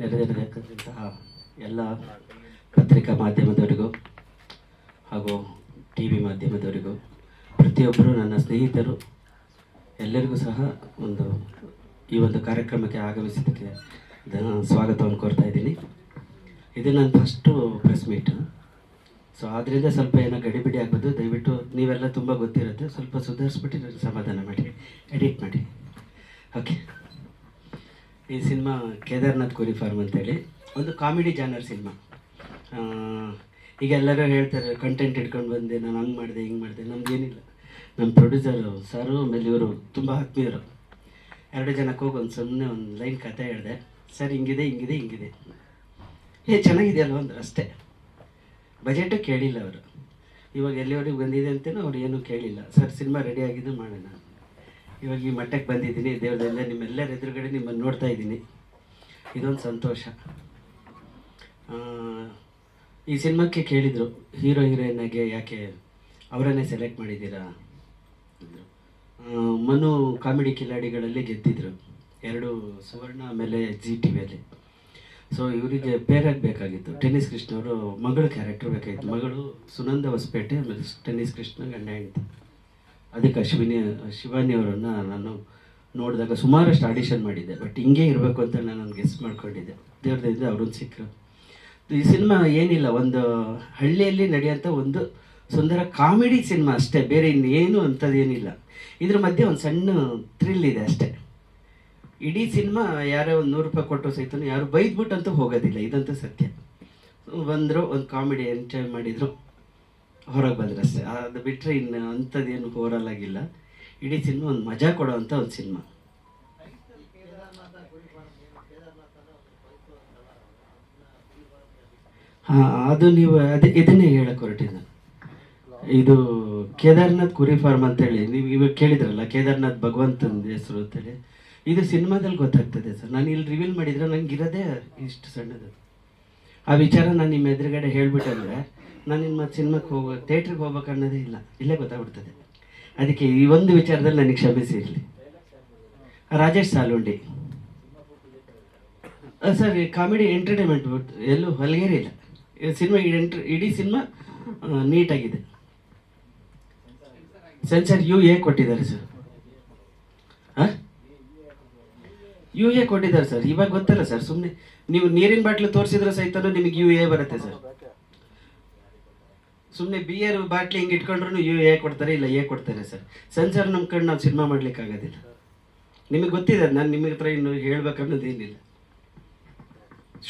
ನೆರೆದಿರತಕ್ಕಂತಹ ಎಲ್ಲ ಪತ್ರಿಕಾ ಮಾಧ್ಯಮದವರಿಗೂ ಹಾಗೂ ಟಿ ವಿ ಮಾಧ್ಯಮದವರಿಗೂ, ಪ್ರತಿಯೊಬ್ಬರು ನನ್ನ ಸ್ನೇಹಿತರು, ಎಲ್ಲರಿಗೂ ಸಹ ಒಂದು ಈ ಒಂದು ಕಾರ್ಯಕ್ರಮಕ್ಕೆ ಆಗಮಿಸಿದ್ದಕ್ಕೆ ಸ್ವಾಗತವನ್ನು ಕೋರ್ತಾ ಇದ್ದೀನಿ. ಇದು ನನ್ನ ಫಸ್ಟು ಪ್ರೆಸ್ ಮೀಟ್ ಸೊ ಆದ್ದರಿಂದ ಸ್ವಲ್ಪ ಏನೋ ಗಡಿಬಿಡಿ ಆಗ್ಬೋದು. ದಯವಿಟ್ಟು ನೀವೆಲ್ಲ ತುಂಬ ಗೊತ್ತಿರುತ್ತೆ. ಸ್ವಲ್ಪ ಸುಧಾರಿಸ್ಬಿಟ್ಟು ಸಮಾಧಾನ ಮಾಡಿ ಎಡಿಟ್ ಮಾಡಿ. ಓಕೆ ಈ ಸಿನಿಮಾ ಕೇದಾರ್ನಾಥ್ ಕೋರಿ ಫಾರ್ಮ್ ಅಂತೇಳಿ. ಒಂದು ಕಾಮಿಡಿ ಜಾನರ್ ಸಿನಿಮಾ. ಈಗ ಎಲ್ಲರೂ ಹೇಳ್ತಾರೆ ಕಂಟೆಂಟ್ ಇಟ್ಕೊಂಡು ಬಂದೆ, ನಾನು ಹಂಗೆ ಮಾಡಿದೆ, ಹಿಂಗೆ ಮಾಡಿದೆ ನಮ್ಗೇನಿಲ್ಲ ನಮ್ಮ ಪ್ರೊಡ್ಯೂಸರು ಸಾರು, ಆಮೇಲೆ ಇವರು ತುಂಬ ಆತ್ಮೀಯರು. ಎರಡು ಜನಕ್ಕೆ ಹೋಗಿ ಒಂದು ಸುಮ್ಮನೆ ಒಂದು ಲೈನ್ ಕತೆ ಹೇಳಿದೆ. ಸರ್, ಹಿಂಗಿದೆ ಹಿಂಗಿದೆ ಹಿಂಗಿದೆ. ಏ, ಚೆನ್ನಾಗಿದೆಯಲ್ವ ಒಂದು ಅಷ್ಟೇ. ಬಜೆಟು ಕೇಳಿಲ್ಲ ಅವರು. ಇವಾಗ ಎಲ್ಲಿವರೆಗೆ ಬಂದಿದೆ ಅಂತೇನೋ ಅವ್ರು ಏನೂ ಕೇಳಿಲ್ಲ. ಸರ್, ಸಿನಿಮಾ ರೆಡಿ ಆಗಿದ್ದು ಮಾಡೋಣ. ಇವಾಗ ಈ ಮಟ್ಟಕ್ಕೆ ಬಂದಿದ್ದೀನಿ ದೇವರೆಲ್ಲ ನಿಮ್ಮೆಲ್ಲರ ಎದುರುಗಡೆ ನಿಮ್ಮನ್ನು ನೋಡ್ತಾ ಇದ್ದೀನಿ. ಇದೊಂದು ಸಂತೋಷ. ಈ ಸಿನಿಮಾಕ್ಕೆ ಕೇಳಿದರು, ಹೀರೋ, ಹೀರೋಯಿನ್ನಾಗೆ ಯಾಕೆ ಅವರನ್ನೇ ಸೆಲೆಕ್ಟ್ ಮಾಡಿದ್ದೀರಾ ಅಂದರು. ಮನು ಕಾಮಿಡಿ ಕಿಲಾಡಿಗಳಲ್ಲಿ ಗೆದ್ದಿದ್ರು, ಎರಡು ಸುವರ್ಣ ಆಮೇಲೆ ಜಿ ಟಿ ವಿಯಲ್ಲಿ. ಸೊ ಇವರಿಗೆ ಪೇರಾಗಿ ಬೇಕಾಗಿತ್ತು ಟೆನ್ನಿಸ್ ಕೃಷ್ಣ ಅವರು ಮಗಳು ಕ್ಯಾರೆಕ್ಟರ್ ಬೇಕಾಗಿತ್ತು. ಮಗಳು ಸುನಂದ ಹೊಸಪೇಟೆ, ಆಮೇಲೆ ಟೆನ್ನಿಸ್ ಕೃಷ್ಣ ಗಂಡ ಹೆಂಡತಿ. ಅದಕ್ಕೆ ಅಶ್ವಿನಿ ಶಿವಾನಿ ಅವರನ್ನು ನಾನು ನೋಡಿದಾಗ ಸುಮಾರಷ್ಟು ಆಡಿಷನ್ ಮಾಡಿದ್ದೆ. ಬಟ್ ಹಿಂಗೆ ಇರಬೇಕು ಅಂತ ನಾನು ಗೆಸ್ ಮಾಡ್ಕೊಂಡಿದ್ದೆ. ದೇವ್ರದಿಂದ ಅವ್ರನ್ನ ಸಿಕ್ಕರು. ಈ ಸಿನಿಮಾ ಏನಿಲ್ಲ, ಒಂದು ಹಳ್ಳಿಯಲ್ಲಿ ನಡೆಯೋಂಥ ಒಂದು ಸುಂದರ ಕಾಮಿಡಿ ಸಿನಿಮಾ ಅಷ್ಟೇ, ಬೇರೆ ಇನ್ನೇನು ಅಂಥದ್ದೇನಿಲ್ಲ. ಇದ್ರ ಮಧ್ಯೆ ಒಂದು ಸಣ್ಣ ಥ್ರಿಲ್ ಇದೆ ಅಷ್ಟೇ. ಇಡೀ ಸಿನಿಮಾ ಯಾರೋ ಒಂದು ನೂರು ರೂಪಾಯಿ ಕೊಟ್ಟರು ಸಹಿತ ಯಾರು ಬೈದ್ಬಿಟ್ಟಂತೂ ಹೋಗೋದಿಲ್ಲ, ಇದಂತೂ ಸತ್ಯ. ಬಂದರು, ಒಂದು ಕಾಮಿಡಿ ಎಂಜಾಯ್ ಮಾಡಿದರು. ಹೊರಗೆ ಬಂದರೆ ಅಷ್ಟೇ ಅದು ಬಿಟ್ಟರೆ ಇನ್ನು ಅಂಥದ್ದೇನು ಹೋರಲಾಗಿಲ್ಲ ಇಡೀ ಸಿನಿಮಾ ಒಂದು ಮಜಾ ಕೊಡೋವಂಥ ಒಂದು ಸಿನಿಮಾ. ಹಾಂ, ಅದು ನೀವು ಅದೇ ಇದನ್ನೇ ಹೇಳಕ್ಕೆ ಹೊರಟಿದ್ದ ಇದು ಕೇದಾರ್ನಾಥ್ ಕುರಿ ಫಾರ್ಮ್ ಅಂತೇಳಿ, ನೀವು ಇವಾಗ ಕೇಳಿದ್ರಲ್ಲ, ಕೇದಾರ್ನಾಥ್ ಭಗವಂತನ ಹೆಸರು ಅಂತೇಳಿ. ಇದು ಸಿನಿಮಾದಲ್ಲಿ ಗೊತ್ತಾಗ್ತದೆ ಸರ್. ನಾನು ಇಲ್ಲಿ ರಿವೀಲ್ ಮಾಡಿದರೆ ನಂಗೆ ಇರೋದೇ ಇಷ್ಟು ಸಣ್ಣದು. ಆ ವಿಚಾರ ನಾನು ನಿಮ್ಮ ಎದುರುಗಡೆ ಹೇಳ್ಬಿಟ್ಟಂದ್ರೆ ನಾನು ನಿಮ್ಮ ಸಿನಿಮಾಕ್ಕೆ ಹೋಗ ಥಿಯೇಟ್ರಿಗೆ ಹೋಗ್ಬೇಕು ಅನ್ನೋದೇ ಇಲ್ಲ. ಇಲ್ಲೇ ಗೊತ್ತಾಗ್ಬಿಡ್ತದೆ. ಅದಕ್ಕೆ ಈ ಒಂದು ವಿಚಾರದಲ್ಲಿ ನನಗೆ ಕ್ಷಮಿಸಿ ಇರಲಿ. Rajesh Salundi. Sir comedy entertainment ಎಲ್ಲೂ ಹೊಲಗೇರಿ ಇಲ್ಲ. ಸಿನಿಮಾ ಇಡೀ ಸಿನಿಮಾ ನೀಟಾಗಿದೆ. ಸೆನ್ಸರ್ ಯು ಎ ಕೊಟ್ಟಿದ್ದಾರೆ, ಸರ್. ಯು ಎ ಕೊಟ್ಟಿದ್ದಾರೆ, ಸರ್. ಇವಾಗ ಗೊತ್ತಲ್ಲ, ಸರ್. ಸುಮ್ಮನೆ ನೀವು ನೀರಿನ ಬಾಟ್ಲು ತೋರಿಸಿದ್ರೆ ಸಹಿತ ನಿಮಗೆ ಯು ಎ ಬರುತ್ತೆ, ಸರ್. ಸುಮ್ಮನೆ ಬಿಯರ್ ಬಾಟ್ಲಿ ಹಿಂಗೆ ಇಟ್ಕೊಂಡ್ರು ಯು ಕೊಡ್ತಾರೆ, ಇಲ್ಲ, ಎ ಕೊಡ್ತಾರೆ ಸರ್. ಸೆನ್ಸರ್ ನಮ್ಮ ಕಡೆ ನಾವು ಸಿನಿಮಾ ಆಗೋದಿಲ್ಲ ನಿಮಗೆ ಗೊತ್ತಿದೆ, ನಾನು ನಿಮ್ಮ ಹತ್ರ ಇನ್ನು ಹೇಳ್ಬೇಕನ್ನೋದೇನಿಲ್ಲ.